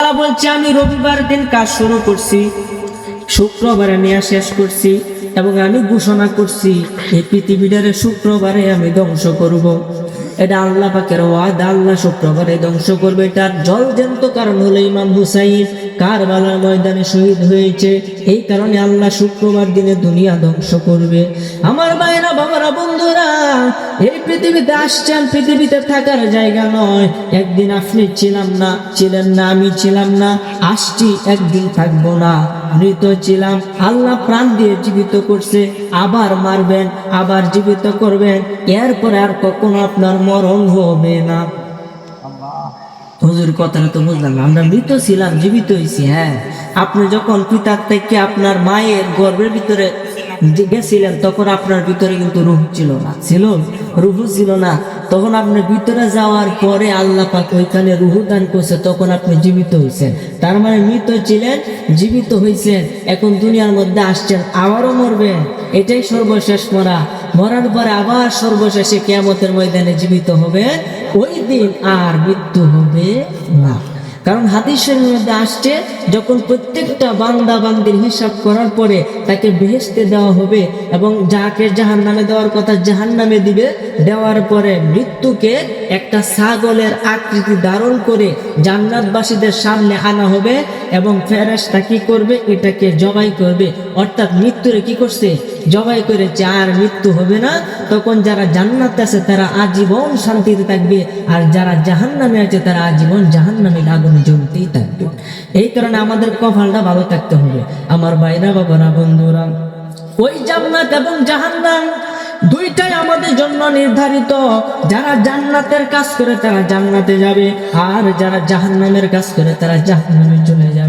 আল্লাহ বলছে, আমি রবিবার দিন কাজ শুরু করছি, শুক্রবারে নেওয়া শেষ করছি এবং আমি ঘোষণা করছি, এই পৃথিবীটারে শুক্রবারে আমি ধ্বংস করব। এটা আল্লাহ পাকের ওয়াদ, আল্লাহ শুক্রবারে ধ্বংস করবে। এটার জলজন্ত কারণ হলো ইমাম হুসাইন। কারবালার ময়দানে শহীদ হয়েছে। এই কারণে আল্লাহ শুক্রবার দিনে দুনিয়া ধ্বংস করবে। আমার ভাইরা বাবারা, বন্ধুরা, এই পৃথিবীতে আসছেন, পৃথিবীতে থাকার জায়গা নয়। একদিন আপনি ছিলাম না, ছিলেন না, আমি ছিলাম না। আসছি, একদিন থাকব না। মৃত ছিলাম। আল্লাহ প্রাণ দিয়ে জীবিত করছে, আবার মারবেন, আবার জীবিত করবেন। এরপরে আর কখনো আপনার মরণ হবে না। হুজুর, কথাটা তো বুঝলাম আমরা মৃত ছিলাম, জীবিত হয়েছি হ্যাঁ। আপনি যখন পিতার থেকে আপনার মায়ের গর্ভের ভিতরে গেছিলেন, তখন আপনার ভিতরে কিন্তু রুহ ছিল না। ছিল? রুহু ছিল না। তখন আপনি ভিতরে যাওয়ার পরে আল্লাহ পাক ওইখানে রুহু দান করছে, তখন আপনি জীবিত হয়েছেন তার মানে মৃত ছিলেন, জীবিত হয়েছেন এখন দুনিয়ার মধ্যে আসছেন, আবারও মরবেন। এটাই সর্বশেষ মরা। মরার পরে আবার সর্বশেষে কেয়ামতের ময়দানে জীবিত হবে ওই দিন আর মৃত্যু হবে না। কারণ হাদিসের মধ্যে আসছে, যখন প্রত্যেকটা বান্দা বান্দির হিসাব করার পরে তাকে বেহেস্তে দেওয়া হবে এবং যাকে জাহান নামে দেওয়ার কথা জাহান নামে দিবে, দেওয়ার পরে মৃত্যুকে একটা ছাগলের আকৃতি ধারণ করে জান্নাতবাসীদের সামনে আনা হবে এবং ফেরেশতা কি করবে? এটাকে জবাই করবে। অর্থাৎ মৃত্যুরে কি করছে? জবাই করেছে আর মৃত্যু হবে না, তখন যারা জান্নাতে আছে তারা আজীবন শান্তিতে থাকবে, আর যারা জাহান্নামে আছে তারা আজীবন জাহান্নামের আগুনে জ্বলতেই থাকবে। এই কারণে আমাদের কপালটা ভালো থাকতে হবে। আমার বাইরা বাবারা, বন্ধুরা, ওই জান্নাত এবং জাহান্নাম দুইটাই আমাদের জন্য নির্ধারিত। যারা জান্নাতের কাজ করে তারা জান্নাতে যাবে, আর যারা জাহান্নামের কাজ করে তারা জাহান্নামে চলে যাবে।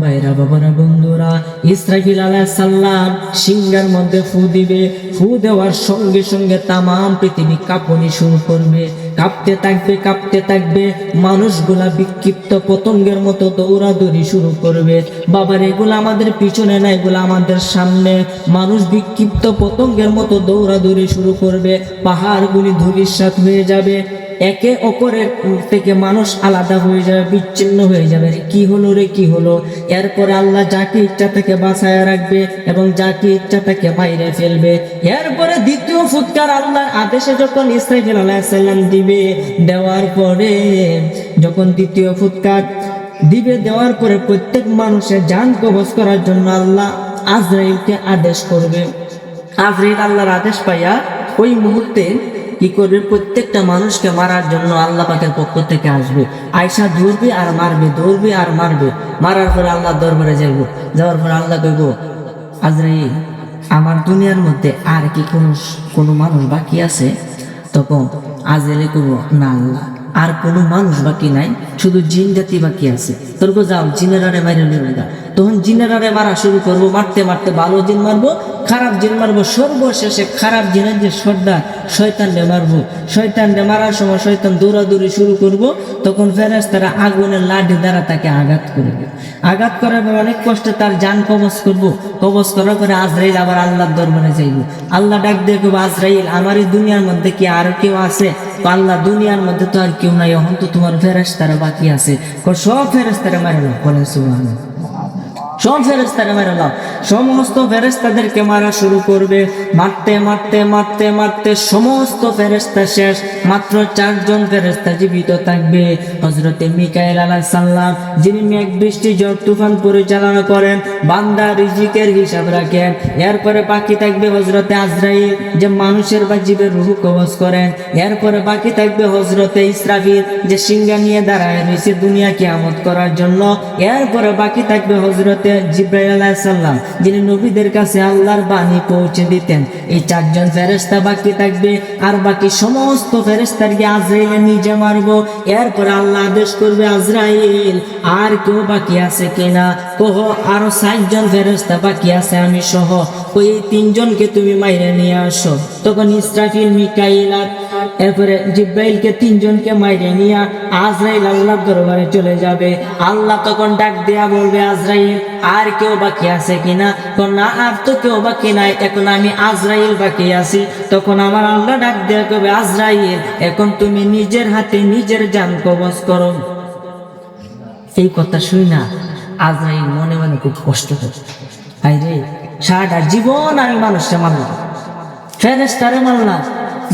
ভাইরা বাবারা, বন্ধুরা, ইসরাফিল আলাইহিস সালাম সিংহের মধ্যে ফু দিবে। ফু দেওয়ার সঙ্গে সঙ্গে তামাম পৃথিবী কাঁপনি শুরু করবে। কাঁপতে থাকবে কাঁপতে থাকবে। মানুষগুলা বিক্ষিপ্ত পতঙ্গের মতো দৌড়াদৌড়ি শুরু করবে। বাবার, এগুলো আমাদের পিছনে না, এগুলো আমাদের সামনে। মানুষ বিক্ষিপ্ত পতঙ্গের মতো দৌড়াদৌড়ি শুরু করবে। পাহাড়গুলি ধূলিসাৎ হয়ে যাবে। একে অপরের থেকে মানুষ আলাদা হয়ে যাবে বিচ্ছিন্ন হয়ে যাবে। কি হলো রে, কি হলো? এরপরে আল্লাহ যাকে ইচ্ছা তাকে বাঁচায় রাখবে এবং যাকে ইচ্ছা তাকে বাইরে ফেলবে। এরপরে দ্বিতীয় ফুৎকার আল্লাহর আদেশে যখন ইসরাফিল আলাইসাল্লাম দিবে, দেওয়ার পরে যখন দ্বিতীয় ফুৎকার দিবে, দেওয়ার পরে প্রত্যেক মানুষের যান কবজ করার জন্য আল্লাহ আজরাইলকে আদেশ করবে। আজরাইল আল্লাহর আদেশ পাইয়া ওই মুহূর্তে কি করবে? প্রত্যেকটা মানুষকে মারার জন্য আল্লাহ পাকের পক্ষ থেকে আসবে। আয়সা ধরবে আর মারবে, ধরবে আর মারবে। মারার পরে আল্লাহ দরবারে যাইব। যাওয়ার পরে আল্লাহ কইব আজরাইল আমার দুনিয়ার মধ্যে আর কি কোনো কোনো মানুষ বাকি আছে? তখন আজরাইলে কইব, না আল্লাহ, আর কোনো মানুষ বাকি নাই, শুধু জিন জাতি বাকি আছে। তোর যাও, জিনেরারে মাইরে নিয়ে। তখন জিনেরারে মারা শুরু করব, মারতে মারতে ভালো জিন মারবো, খারাপ জিন মারবো, সর্বশেষে খারাপ জিনের যে সর্দার শয়তানরে মারবো। শয়তানরে মারার সময় শয়তান দৌড়াদৌড়ি শুরু করব, তখন ফেরাস তারা আগুনের লাঠি দ্বারা তাকে আঘাত করবে আঘাত করার পর অনেক কষ্টে তার যান কবজ করব। কবজ করার পরে আজরাইল আবার আল্লাহর দরবারে যাইব। আল্লাহ ডাক দিয়ে কেবো আজরাইল, আমার এই দুনিয়ার মধ্যে কি আর কেউ আছে? আল্লাহ, দুনিয়ার মধ্যে তো আর কেউ নাই, এখন তো তোমার ফেরাস তারা বাকি আছে। সব ফেরাস তারা মারে বলেন সুবহানাল্লাহ। সব ফেরেস্তারা মেরে নাও। সমস্ত ফেরেস্তাদেরকে মারা শুরু করবে। মারতে মারতে মারতে মারতে সমস্ত ফেরেস্তা শেষ। মাত্র চারজন ফেরেস্তা জীবিত থাকবে। হজরতে মিকাইল আলাহ সাল্লাম যিনি মেঘ বৃষ্টি, ঝড় তুফান পরিচালনা করেন, বান্দা রিজিকের হিসাব রাখেন। এরপরে বাকি থাকবে হজরতে আজরাইল, যে মানুষের বা জীবের রুহু কবজ করেন। এরপরে বাকি থাকবে হজরতে ইসরাফিল, যে সিংহা নিয়ে দাঁড়ায় রয়েছে দুনিয়া কিয়ামত করার জন্য। এরপরে বাকি থাকবে হজরতে যিনি নবীদের কাছে আল্লাহর বাণী পৌঁছে দিতেন, এই চারজন ফেরেস্তা বাকি থাকবে, আর বাকি সমস্ত ফেরেস্তারকে আজরাইলে নিজে মারবো। এরপরে আল্লাহ আদেশ করবে, আজরাইল, আর কেউ বাকি আছে কিনা? কহ আরও ষাটজন ফেরেস্তা বাকি আছে, আমি সহ। ওই তিনজনকে তুমি মাইরে নিয়ে আসো। তখন ইসরাফিল, মিকাইল আর এরপরে জিব্রাইলকে তিনজনকে মাইরে নিয়ে আজরাইল আল্লাহর দরবারে চলে যাবে। আল্লাহ তখন ডাক দেয়া বলবে, আজরাইল, আর কেউ বাকি আছে কিনা? তো না, আর তো কেউ বাকি নাই। এখন আমি আজরাইল বাকি আছি। তখন আমার আল্লাহ ডাক দেয়া কবে আজরাইল, এখন তুমি নিজের হাতে নিজের জান কবজ করো। এই কথা শুই না, আজরাইল মনে মনে খুব কষ্ট করে। আই রে সারাটা জীবন আমি মানুষটা মানলাম ফেরেস্তারে মানলাম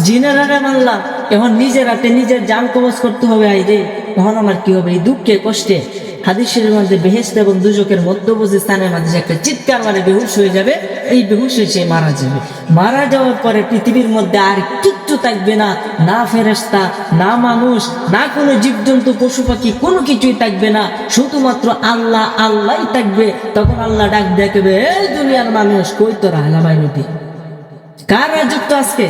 জিনেরারে মানলাম এখন নিজের হাতে নিজের জান কবচ করতে হবে, আই রে। তখন আমার কি হবে? এই দুঃখে, কষ্টে। হাদিসের মধ্যে বেহেস্ত এবং দুজকের মধ্যবর্তী স্থানের মাঝে একটা চিৎকার মানে বেহুশ হয়ে যাবে, এই বেহুশ হয়ে সে মারা যাবে। মারা যাওয়ার পরে পৃথিবীর মধ্যে আর কিচ্ছু থাকবে না না ফেরেস্তা না মানুষ, না কোনো জীবজন্তু, পশু পাখি, কোনো কিছুই থাকবে না। শুধুমাত্র আল্লাহ, আল্লাহই থাকবে। তখন আল্লাহ ডাক দেখবে এই দুনিয়ার মানুষ, কই তোরা হেলামাই নদী কার রাজত্ব আজকে?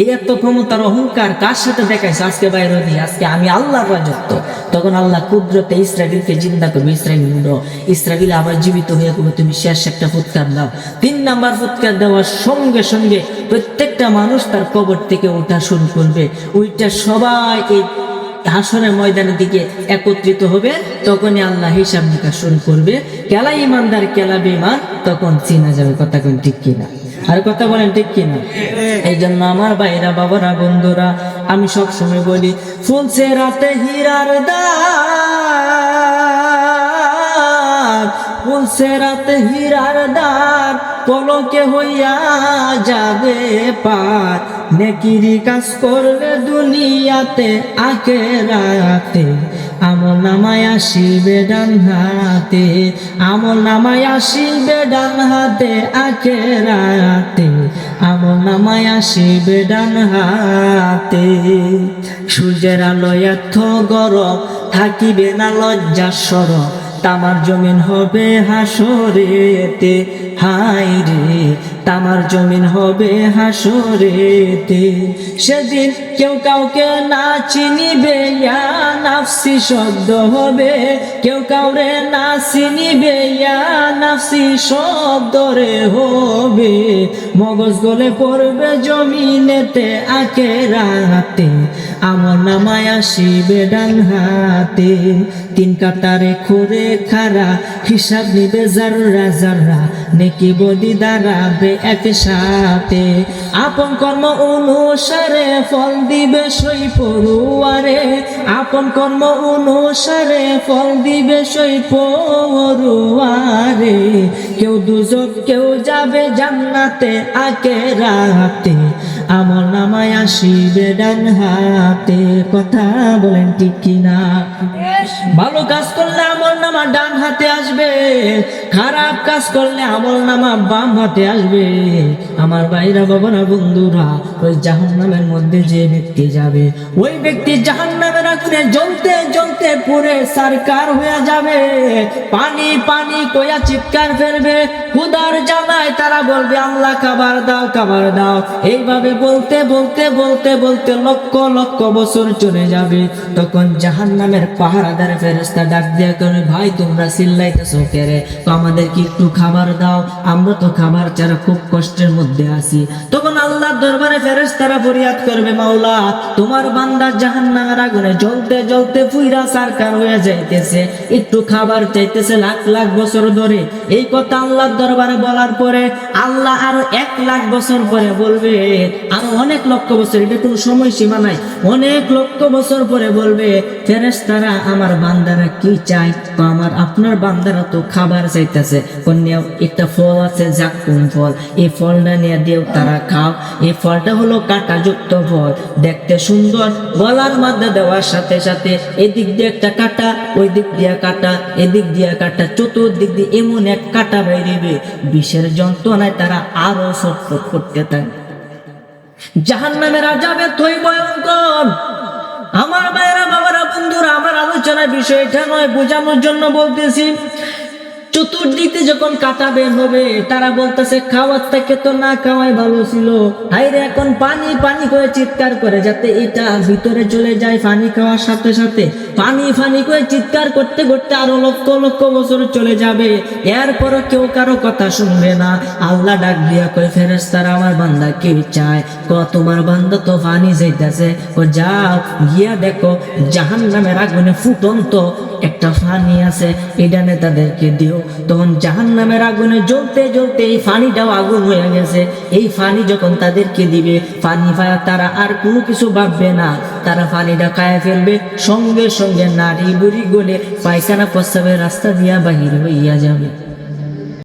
এই এত ক্ষমতার অহংকার কার সাথে দেখাইছে? আজকে বাইরে দিয়ে আজকে আমি আল্লাহর রাজত্ব তখন আল্লাহ কুদরতে ইসরাবিলকে জিন্দা করবে। ইসরাবিল উঠো ইসরাবিল আবার জীবিত হয়ে করবে তুমি শেষ একটা ফুৎকার দাও। তিন নাম্বার ফুৎকার দেওয়ার সঙ্গে সঙ্গে প্রত্যেকটা মানুষ তার কবর থেকে ওঠা শুরু করবে। ওইটা সবাই এই হাসনের ময়দানের দিকে একত্রিত হবে। তখনই আল্লাহ হিসাব নিকাশ শুরু করবে। কেলা ইমানদার, কেলা বেমান তখন চিনা যাবে। কথা কোন ঠিক কিনা? আর কথা বলেন ঠিক কিনা? এই জন্য আমার ভাইরা, বাবারা, বন্ধুরা, আমি সব সময় বলি, ফুলছে রাতে হীরার দার ফুলছে রাতে হীরার দার পলকে হইয়া যাবে পার নেকিরি কাজ করলে দুনিয়াতে আকে রাতে আমল নামায় আসিবে ডান হাতে, আমল নামায় আসিবে ডান হাতে আকে রাতে আমল নামায় আসিবে ডান হাতে। সূর্যের আলো এত গরম, থাকিবে না লজ্জা সরব তামার জমিন হবে হাসরেতে। হাই রে তামার জমিন হবে হাসরেতে। সেদিন কেউ কাউকে না চিনিবে নাফসি শব্দ হবে। কেউ কাউরে না চিনিবে নাফসি শব্দ রে হবে। মগজ গলে পড়বে জমিনেতে আকে রাতে আমার নামায় আসিবে ডান হাতে। তিন কাতারে খোরে খারা, হিসাব নিবে জাররা জাররা নেকি বদি দাঁড়াবে একসাথে? আপন কর্ম অনুসারে ফল দিবে সই পড়ুয়ারে। আপন কর্ম অনুসারে ফল দিবে সই পড়ুয়ারে। কেউ দুজক, কেউ যাবে জান্নাতে আকে রাতে। আমার নামায় আসিবে ডান হাতে। কথা বলেন ঠিক কিনা? ভালো কাজ করলে আমল নামা ডান হাতে আসবে, খারাপ কাজ করলে আমল নামা বাম হাতে আসবে। আমার ভাইরা বাবারা বন্ধুরা, ওই জাহান নামের মধ্যে যে ব্যক্তি যাবে, ওই ব্যক্তি জাহান নামের আগুনে জ্বলতে জ্বলতে পুরে সারকার হয়ে যাবে। পানি পানি কয়া চিৎকার ফেলবে খুদার জানায় তারা বলবে, আল্লাহ, খাবার দাও খাবার দাও। এইভাবে বলতে বলতে বলতে বলতে লক্ষ লক্ষ বছর চলে যাবে। তখন জাহান নামের ফেরস্তা ডাক দিয়া করে ভাই, তোমরা চিল্লাইতেছো কেরে তো আমাদের কি একটু খাবার দাও। আমরা তো খাবার ছাড়া খুব কষ্টের মধ্যে আছি। তখন আল্লাহর দরবারে ফরিয়াদ করবে, মাওলা, তোমার বান্দা জ্বলতে জ্বলতে ফুইরা সারকার হয়ে যাইতেছে। একটু খাবার চাইতেছে লাখ লাখ বছর ধরে। এই কথা আল্লাহর দরবারে বলার পরে আল্লাহ আরও এক লাখ বছর পরে বলবে, আরও অনেক লক্ষ বছর, এটা কোনো সময় সীমা নাই। অনেক লক্ষ বছর পরে বলবে, ফেরেশতারা আমার বান্দারা কি চায়? তো আমার, আপনার বান্দারা তো খাবার চাইতেছে। কন্যা একটা ফল আছে জাকুম ফল। এই ফলটা নিয়ে দিও, তারা খাও। এই ফলটা হলো কাঁটাযুক্ত ফল। দেখতে সুন্দর। গলার মধ্যে দেওয়ার সাথে সাথে এদিক দিয়ে একটা কাটা, ওই দিক দিয়ে কাটা, এদিক দিয়ে কাটা, চতুর্দিক দিয়ে এমন এক কাটা বেরিয়ে বিষের যন্ত্রণায় তারা আরও ছটফট করতে থাকে। জাহান নামের আজাবে তুই ভয়ঙ্কর। আমার ভাইরা বাবারা বন্ধুরা আমার আলোচনার বিষয় এটা নয় বোঝানোর জন্য বলতেছি। চতুর্দিকে যখন কাটা বের হবে, তারা বলতেছে, খাওয়ার থেকে তো না খাওয়াই ভালো ছিল। হাইরে এখন পানি পানি করে চিৎকার করে যাতে এটা ভিতরে চলে যায় পানি খাওয়ার সাথে সাথে। পানি পানি করে চিৎকার করতে করতে আরও লক্ষ লক্ষ বছর চলে যাবে। এরপরও কেউ কারও কথা শুনবে না। আল্লাহ ডাক দিয়া কই ফেরেস্তারা আমার বান্দা কে চায় ক, তোমার বান্দা তো পানি যাইতেছে। ও যাও, গিয়া দেখো জাহান নামের আগুনে ফুটন্ত একটা ফানি আছে। এটা তাদেরকে দিও। তখন জাহান নামের আগুনে জ্বলতে জ্বলতে এই ফানিটাও আগুন হয়ে গেছে। এই ফানি যখন তাদেরকে দিবে, ফানি তারা আর কোনো কিছু ভাববে না। তারা পানিটা খায় ফেলবে, সঙ্গে সঙ্গে নারী বুড়ি গলে পায়খানা প্রস্তাবে রাস্তা দিয়া বাহির হইয়া যাবে।